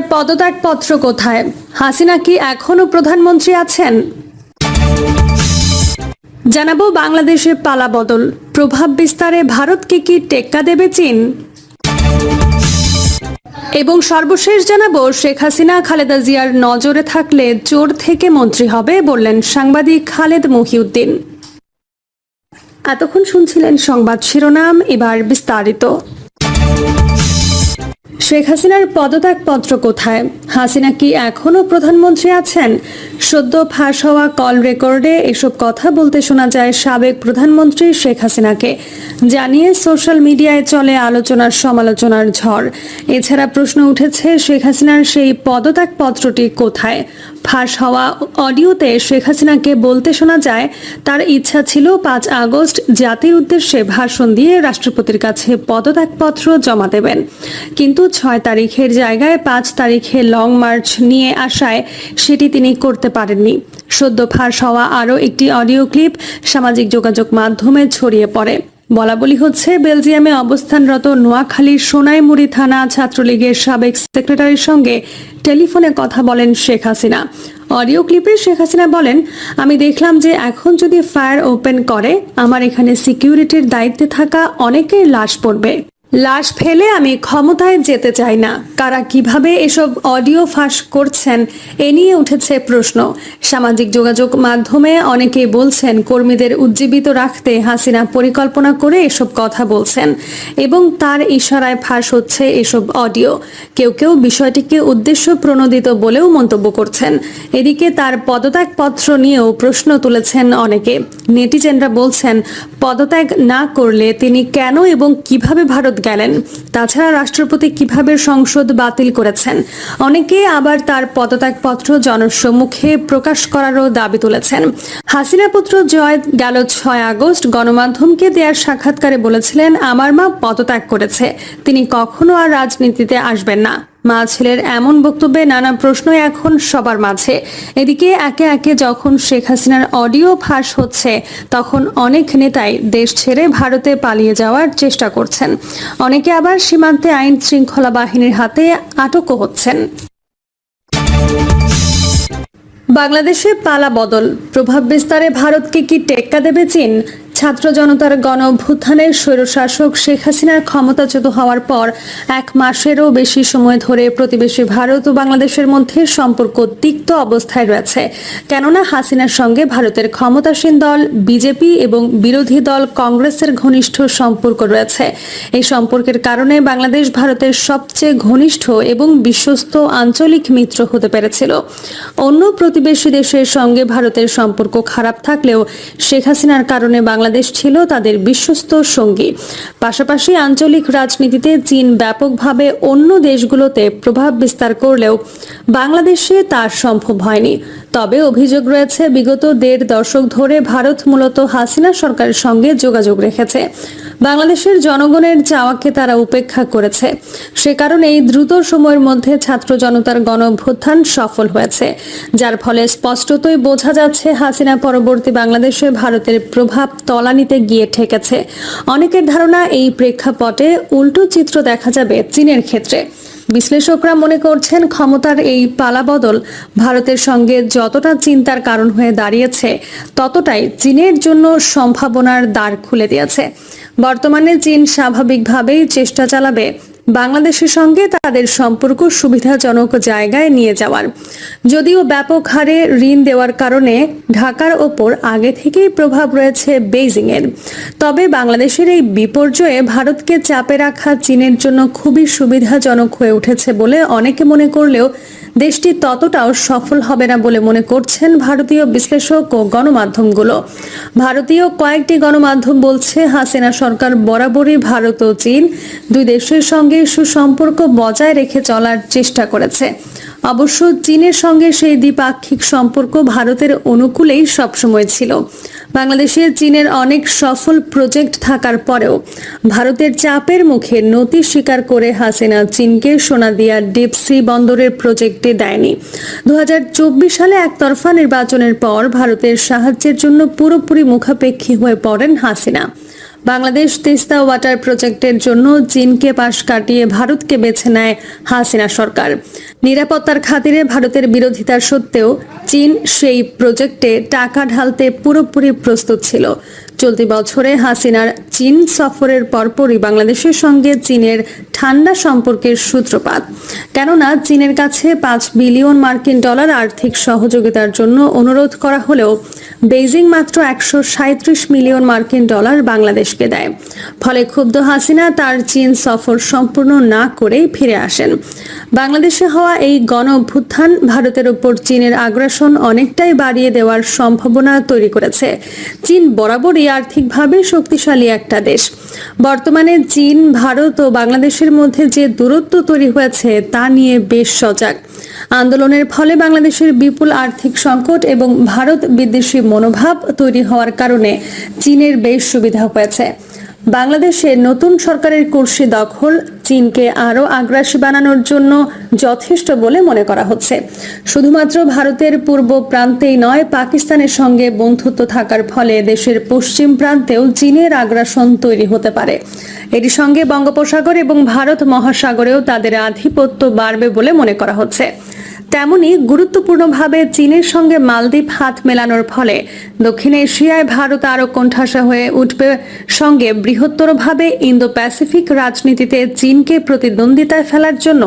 পদত্যাগপত্র কোথায়? হাসিনা কি এখনও প্রধানমন্ত্রী আছেন? জানাব বাংলাদেশে পালা বদল প্রভাব বিস্তারে ভারতকে কি টেক্কা দেবে চীন? এবং সর্বশেষ জানাব শেখ হাসিনা, খালেদা জিয়ার নজরে থাকলে চোর থেকে মন্ত্রী হবে বললেন সাংবাদিক খালেদ মহিউদ্দিন। এতক্ষণ শুনছিলেন সংবাদ শিরোনাম, এবার বিস্তারিত। শেখ হাসিনার পদত্যাগপত্র কোথায়? হাসিনা কি এখনও প্রধানমন্ত্রী আছেন? সদ্য ফাঁস হওয়া কল রেকর্ডে এসব কথা বলতে শোনা যায় সাবেক প্রধানমন্ত্রী শেখ হাসিনাকে। জানিয়ে সোশ্যাল মিডিয়ায় চলে আলোচনার সমালোচনার ঝড়। এছাড়া প্রশ্ন উঠেছে শেখ হাসিনার সেই পদত্যাগপত্রটি কোথায়? ফাঁস হওয়া অডিওতে শেখ হাসিনাকে বলতে শোনা যায়, তার ইচ্ছা ছিল পাঁচ আগস্ট জাতির উদ্দেশ্যে ভাষণ দিয়ে রাষ্ট্রপতির কাছে পদত্যাগপত্র জমা দেবেন। কিন্তু ছয় তারিখের জায়গায় পাঁচ তারিখে লং মার্চ নিয়ে আসায় সেটি তিনি করতে পারেননি। সদ্য ফাঁস হওয়া আরও একটি অডিও ক্লিপ সামাজিক যোগাযোগ মাধ্যমে ছড়িয়ে পড়ে। বলা বলি হচ্ছে, বেলজিয়ামে অবস্থানরত নোয়াখালীর সোনাইমুড়ি থানা ছাত্রলীগের সাবেক সেক্রেটারির সঙ্গে টেলিফোনে কথা বলেন শেখ হাসিনা। অডিও ক্লিপে শেখ হাসিনা বলেন, আমি দেখলাম যে এখন যদি ফায়ার ওপেন করে, আমার এখানে সিকিউরিটির দায়িত্বে থাকা অনেকের লাশ পড়বে। লাশ ফেলে আমি ক্ষমতায় যেতে চাই না। কারা কীভাবে এসব অডিও ফাঁস করছেন, এ নিয়ে উঠেছে প্রশ্ন। সামাজিক যোগাযোগ মাধ্যমে অনেকেই বলছেন, কর্মীদের উজ্জীবিত রাখতে হাসিনা পরিকল্পনা করে এসব কথা বলছেন এবং তার ইশারায় ফাঁস হচ্ছে এসব অডিও। কেউ কেউ বিষয়টিকে উদ্দেশ্য প্রণোদিত বলেও মন্তব্য করছেন। এদিকে তার পদত্যাগপত্র নিয়েও প্রশ্ন তুলেছেন অনেকে। নেটিজেনরা বলছেন, পদত্যাগ না করলে তিনি কেন এবং কীভাবে ভারত গেলেন। তাছাড়া রাষ্ট্রপতি কীভাবে সংসদ বাতিল করেছেন? অনেকে আবার তার পদত্যাগপত্র জনসম্মুখে প্রকাশ করারও দাবি তুলেছেন। হাসিনা পুত্র জয় গেল ছয় আগস্ট। গণমাধ্যমকে দেয়ার সাক্ষাৎকারে বলেছিলেন, আমার মা পদত্যাগ করেছে। তিনি কখনো আর রাজনীতিতে আসবেন না। মা ছেলের এমন বক্তব্যে নানা প্রশ্ন এখন সবার মাঝে। এদিকে একে একে যখন শেখ হাসিনার অডিও ফাঁস হচ্ছে, তখন অনেক নেতাই দেশ ছেড়ে ভারতে পালিয়ে যাওয়ার চেষ্টা করছেন। অনেকে আবার সীমান্তে আইন শৃঙ্খলা বাহিনীর হাতে আটকও হচ্ছেন। বাংলাদেশে পালা বদল। প্রভাব বিস্তারে ভারতকে কি টেক্কা দেবে চীন? ছাত্র জনতার গণ অভ্যুত্থানের স্বৈরশাসক শেখ হাসিনার ক্ষমতাচ্যুত হওয়ার পর এক মাসেরও বেশি সময় ধরে প্রতিবেশী ভারত ও বাংলাদেশের মধ্যে সম্পর্ক তিক্ত অবস্থায় রয়েছে। কেননা হাসিনার সঙ্গে ভারতের ক্ষমতাসীন দল, বিজেপি এবং বিরোধী দল কংগ্রেসের ঘনিষ্ঠ সম্পর্ক রয়েছে। এই সম্পর্কের কারণে বাংলাদেশ ভারতের সবচেয়ে ঘনিষ্ঠ এবং বিশ্বস্ত আঞ্চলিক মিত্র হতে পেরেছিল। অন্য প্রতিবেশী দেশের সঙ্গে ভারতের সম্পর্ক খারাপ থাকলেও শেখ হাসিনার কারণে বাংলাদেশ ছিল তাদের বিশ্বস্ত সঙ্গী। পাশাপাশি আঞ্চলিক রাজনীতিতে চীন ব্যাপকভাবে অন্য দেশগুলোতে প্রভাব বিস্তার করলেও বাংলাদেশে তা সম্ভব হয়নি। তবে অভিযোগ রয়েছে, বিগত দেড় দশক ধরে ভারত মূলত হাসিনা সরকারের সঙ্গে যোগাযোগ রেখেছে। বাংলাদেশের জনগণের চাওয়াকে তারা উপেক্ষা করেছে। সে কারণে এই দ্রুত সময়ের মধ্যে ছাত্র জনতার গণ অভ্যুত্থান সফল হয়েছে। যার ফলে স্পষ্টতই বোঝা যাচ্ছে, হাসিনা পরবর্তী বাংলাদেশে ভারতের প্রভাব তলানিতে গিয়ে ঠেকেছে। অনেকের ধারণা এই প্রেক্ষাপটে উল্টো চিত্র দেখা যাবে চীনের ক্ষেত্রে। বিশ্লেষকরা মনে করছেন ক্ষমতার এই পালাবদল ভারতের সঙ্গে যতটা চিন্তার কারণ হয়ে দাঁড়িয়েছে, ততটাই চীনের জন্য সম্ভাবনার দ্বার খুলে দিয়েছে। বর্তমানে চীন স্বাভাবিকভাবেই চেষ্টা চালাবে বাংলাদেশের সঙ্গে তাদের সম্পর্ক সুবিধাজনক জায়গায় নিয়ে যাওয়ার। যদিও ব্যাপক হারে ঋণ দেওয়ার কারণে ঢাকার ওপর আগে থেকেই প্রভাব রয়েছে বেইজিংয়ের। তবে বাংলাদেশের এই বিপর্যয়ে ভারতকে চাপে রাখা চীনের জন্য খুবই সুবিধাজনক হয়ে উঠেছে বলে অনেকে মনে করলেও দেশটি ততটাও সফল হবে না বলে মনে করছেন ভারতীয় বিশ্লেষক ও গণমাধ্যমগুলো। ভারতীয় কয়েকটি গণমাধ্যম বলছে, হাসিনা সরকার বরাবরই ভারত ও চীন দুই দেশের সঙ্গে সুসম্পর্ক বজায় রেখে চলার চেষ্টা করেছে। অবশ্য চীনের সঙ্গে সেই দ্বিপাক্ষিক সম্পর্ক ভারতের অনুকূলেই সবসময় ছিল। বাংলাদেশে চীনের অনেক সফল প্রজেক্ট থাকার পরেও ভারতের চাপের মুখে নতি স্বীকার করে হাসিনা চীনকে সোনা সোনাদিয়া ডিপসি বন্দরের প্রজেক্টে দেয়নি। দু হাজার চব্বিশ সালে একতরফা নির্বাচনের পর ভারতের সাহায্যের জন্য পুরোপুরি মুখাপেক্ষী হয়ে পড়েন হাসিনা। বাংলাদেশ তিস্তা ওয়াটার প্রজেক্টের জন্য চীনকে পাশ কাটিয়ে ভারতকে বেছে নেয় হাসিনা সরকার। নিরাপত্তার খাতিরে ভারতের বিরোধিতা সত্ত্বেও চীন সেই প্রজেক্টে টাকা ঢালতে পুরোপুরি প্রস্তুত ছিল। চলতি বছরে হাসিনার চীন সফরের পরপরই বাংলাদেশের সঙ্গে চীনের ঠান্ডা সম্পর্কের সূত্রপাত। কেননা, চীনের কাছে পাঁচ বিলিয়ন মার্কিন ডলার আর্থিক সহযোগিতার জন্য অনুরোধ করা হলেও বেইজিং মাত্র একশো মিলিয়ন মার্কিন ডলার বাংলাদেশকে দেয়। ফলে ক্ষুব্ধ হাসিনা তার চীন সফর সম্পূর্ণ না করেই ফিরে আসেন। বাংলাদেশে হওয়া এই গণ অভ্যুত্থান ভারতের উপর চীনের আগ্রাসন অনেকটাই বাড়িয়ে দেওয়ার সম্ভাবনা তৈরি করেছে। চীন বরাবরই আর্থিকভাবে শক্তিশালী একটা দেশ। বর্তমানে চীন, ভারত ও বাংলাদেশের মধ্যে যে দূরত্ব তৈরি হয়েছে তা নিয়ে বেশ সজাগ। আন্দোলনের ফলে বাংলাদেশের বিপুল আর্থিক সংকট এবং ভারত বিদ্বেষী মনোভাব তৈরি হওয়ার কারণে চীনের বেশ সুবিধা হয়েছে। বাংলাদেশে নতুন সরকারের কুর্সি দখল চীনকে আরও আগ্রাসী বানানোর জন্য যথেষ্ট বলে মনে করা হচ্ছে। শুধুমাত্র ভারতের পূর্ব প্রান্তেই নয়, পাকিস্তানের সঙ্গে বন্ধুত্ব থাকার ফলে দেশের পশ্চিম প্রান্তেও চীনের আগ্রাসন তৈরি হতে পারে। এটি সঙ্গে বঙ্গোপসাগর এবং ভারত মহাসাগরেও তাদের আধিপত্য বাড়বে বলে মনে করা হচ্ছে। তেমনি গুরুত্বপূর্ণভাবে চীনের সঙ্গে মালদ্বীপ হাত মেলানোর ফলে দক্ষিণ এশিয়ায় ভারত আরও কোণঠাসা হয়ে উঠবে সঙ্গে বৃহত্তরভাবে ইন্দো প্যাসিফিক রাজনীতিতে চীনকে প্রতিদ্বন্দ্বিতায় ফেলার জন্য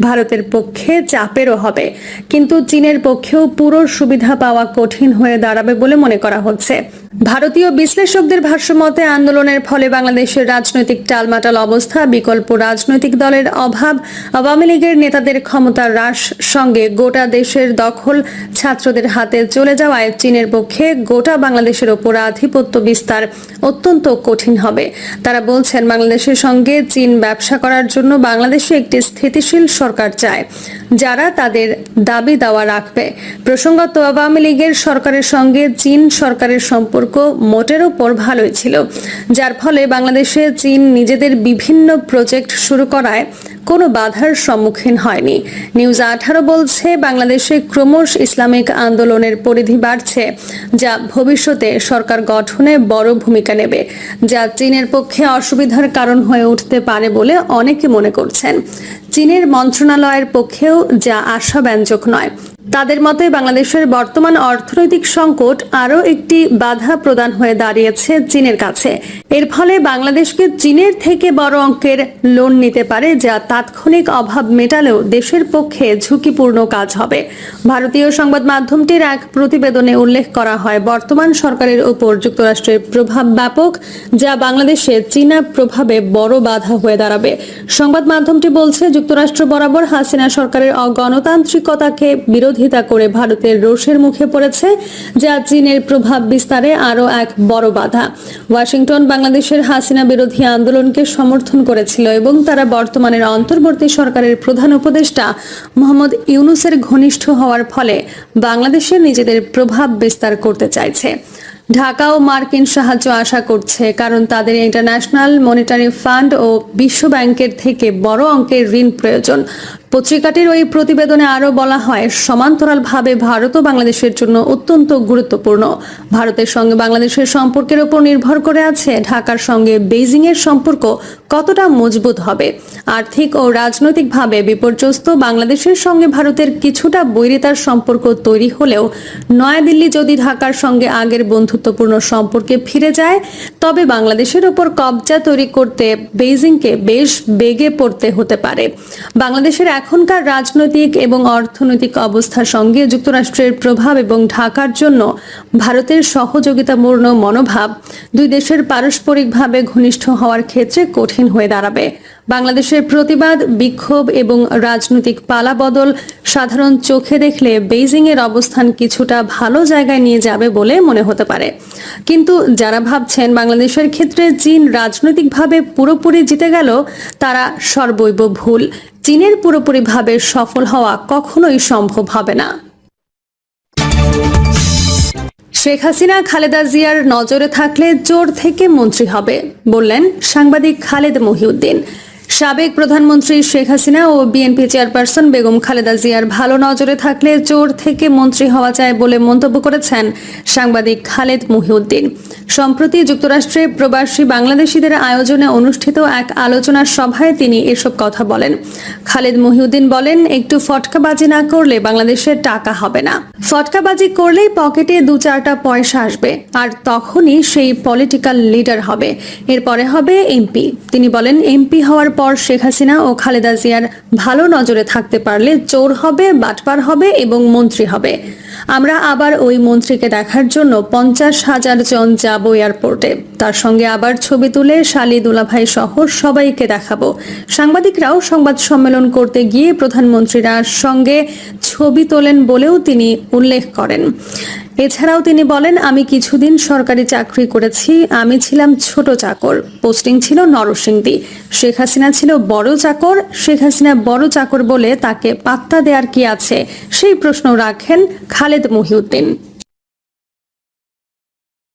ভারতের পক্ষে চাপেরও হবে। কিন্তু চীনের পক্ষেও পুরো সুবিধা পাওয়া কঠিন হয়ে দাঁড়াবে বলে মনে করা হচ্ছে। ভারতীয় বিশ্লেষকদের ভাষ্যমতে, আন্দোলনের ফলে বাংলাদেশের রাজনৈতিক টালমাটাল অবস্থা, বিকল্প রাজনৈতিক দলের অভাব, আওয়ামী লীগের নেতাদের ক্ষমতার হ্রাস, সঙ্গে গোটা দেশের দখল, ছাত্রদের হাতে চলে যাওয়ায় চীনের পক্ষে গোটা বাংলাদেশের ওপর আধিপত্য বিস্তার অত্যন্ত কঠিন হবে। তারা বলছেন, বাংলাদেশের সঙ্গে চীন ব্যবসা করার জন্য বাংলাদেশে একটি স্থিতিশীল সরকার চায়, যারা তাদের দাবি দাওয়া রাখবে। প্রসঙ্গত, আওয়ামী লীগের সরকারের সঙ্গে চীন সরকারের সম্পর্ক মোটের ওপর ভালোই ছিল, যার ফলে বাংলাদেশে চীন নিজেদের বিভিন্ন প্রজেক্ট শুরু করায় কোনো বাধার সম্মুখীন হয়নি। নিউজ আঠারো বলছে, বাংলাদেশে ক্রমশ ইসলামিক আন্দোলনের পরিধি বাড়ছে, যা ভবিষ্যতে সরকার গঠনে বড় ভূমিকা নেবে, যা চীনের পক্ষে অসুবিধার কারণ হয়ে উঠতে পারে বলে অনেকে মনে করছেন। চীনের মন্ত্রণালয়ের পক্ষেও যা আশাব্যঞ্জক নয়। তাদের মতে বাংলাদেশের বর্তমান অর্থনৈতিক সংকট আরও একটি বাধা প্রদান হয়ে দাঁড়িয়েছে চীনের কাছে। এর ফলে বাংলাদেশকে চীনের থেকে বড় অঙ্কের লোন নিতে পারে, যা তাৎক্ষণিক অভাব মেটালেও দেশের পক্ষে ঝুঁকিপূর্ণ কাজ হবে। ভারতীয় সংবাদ মাধ্যমটির এক প্রতিবেদনে উল্লেখ করা হয়, বর্তমান সরকারের উপর যুক্তরাষ্ট্রের প্রভাব ব্যাপক, যা বাংলাদেশে চীনা প্রভাবে বড় বাধা হয়ে দাঁড়াবে। সংবাদ মাধ্যমটি বলছে, যুক্তরাষ্ট্র বরাবর হাসিনা সরকারের অগণতান্ত্রিকতাকে বিরোধিতা করে ভারতের রোষের মুখে পড়েছে, যা চীনের প্রভাব বিস্তারে আরও এক বড় বাধা। ওয়াশিংটন, বাংলাদেশের হাসিনা বিরোধী আন্দোলনকে সমর্থন করেছিল এবং তারা বর্তমানের অন্তর্বর্তী সরকারের প্রধান উপদেষ্টা মোহাম্মদ ইউনুসের ঘনিষ্ঠ হওয়ার ফলে বাংলাদেশে নিজেদের প্রভাব বিস্তার করতে চাইছে। ঢাকাও মার্কিন সাহায্য আশা করছে, কারণ তাদের ইন্টারন্যাশনাল মনিটারি ফান্ড ও বিশ্ব ব্যাংকের থেকে বড় অঙ্কের ঋণ প্রয়োজন। পত্রিকাটির ওই প্রতিবেদনে আরও বলা হয়, সমান্তরালভাবে ভারত ও বাংলাদেশের জন্য অত্যন্ত গুরুত্বপূর্ণ। ভারতের সঙ্গে বাংলাদেশের সম্পর্কের উপর নির্ভর করে আছে ঢাকার সঙ্গে বেইজিং এর সম্পর্ক কতটা মজবুত হবে। আর্থিক ও রাজনৈতিকভাবে বিপর্যস্ত বাংলাদেশের সঙ্গে ভারতের কিছুটা বৈরিতার সম্পর্ক তৈরি হলেও, নয়াদিল্লি যদি ঢাকার সঙ্গে আগের বন্ধুত্বপূর্ণ সম্পর্কে ফিরে যায়, তবে বাংলাদেশের ওপর কবজা তৈরি করতে বেইজিংকে বেশ বেগে পড়তে হতে পারে। বাংলাদেশের এখনকার রাজনৈতিক এবং অর্থনৈতিক অবস্থার সঙ্গে যুক্তরাষ্ট্রের প্রভাব এবং ঢাকার জন্য ভারতের সহযোগিতাপূর্ণ মনোভাব দুই দেশের পারস্পরিকভাবে ঘনিষ্ঠ হওয়ার ক্ষেত্রে কঠিন হয়ে দাঁড়াবে। বাংলাদেশের প্রতিবাদ, বিক্ষোভ এবং রাজনৈতিক পালাবদল সাধারণ চোখে দেখলে বেইজিং এর অবস্থান কিছুটা ভালো জায়গায় নিয়ে যাবে বলে মনে হতে পারে। কিন্তু যারা ভাবছেন বাংলাদেশের ক্ষেত্রে চীন রাজনৈতিকভাবে পুরোপুরি জিতে গেল, তারা সর্বৈব ভুল। চীনের পুরোপুরিভাবে সফল হওয়া কখনোই সম্ভব হবে না। শেখ হাসিনা, খালেদা জিয়ার নজরে থাকলে জোর থেকে মন্ত্রী হবে, বললেন সাংবাদিক খালেদ মহিউদ্দিন। সাবেক প্রধানমন্ত্রী শেখ হাসিনা ও বিএনপি চেয়ারপারসন বেগম খালেদা জিয়ার ভালো নজরে থাকলে জোর থেকে মন্ত্রী হওয়া যায় বলে মন্তব্য করেছেন সাংবাদিক খালেদ মহিউদ্দিন। সম্প্রতি যুক্তরাষ্ট্রে প্রবাসী বাংলাদেশিদের আয়োজনে অনুষ্ঠিত এক আলোচনা সভায় তিনি এসব কথা বলেন। খালেদ মহিউদ্দিন বলেন, একটু ফটকাবাজি না করলে বাংলাদেশের টাকা হবে না। ফটকাবাজি করলেই পকেটে দু চারটা পয়সা আসবে, আর তখনই সেই পলিটিক্যাল লিডার হবে। এরপরে হবে এমপি। তিনি বলেন, এমপি হওয়ার পর শেখ হাসিনা ও খালেদা জিয়ার ভালো নজরে থাকতে পারলে চোর হবে, বাটপার হবে এবং মন্ত্রী হবে। আমরা আবার ওই মন্ত্রীকে দেখার জন্য পঞ্চাশ হাজার জন যাব এয়ারপোর্টে। তার সঙ্গে আবার ছবি তুলে শালি দুলাভাই সহ সবাইকে দেখাবো। সাংবাদিকরাও সংবাদ সম্মেলন করতে গিয়ে প্রধানমন্ত্রীরা সঙ্গে ছবি তোলেন বলেও তিনি উল্লেখ করেন। এছাড়াও তিনি বলেন, আমি কিছুদিন সরকারি চাকরি করেছি। আমি ছিলাম ছোট চাকর। পোস্টিং ছিল নরসিংদী। শেখ হাসিনা ছিল বড় চাকর। শেখ হাসিনা বড় চাকর বলে তাকে পাত্তা দেওয়ার কি আছে? সেই প্রশ্ন রাখেন খালেদ মহিউদ্দিন।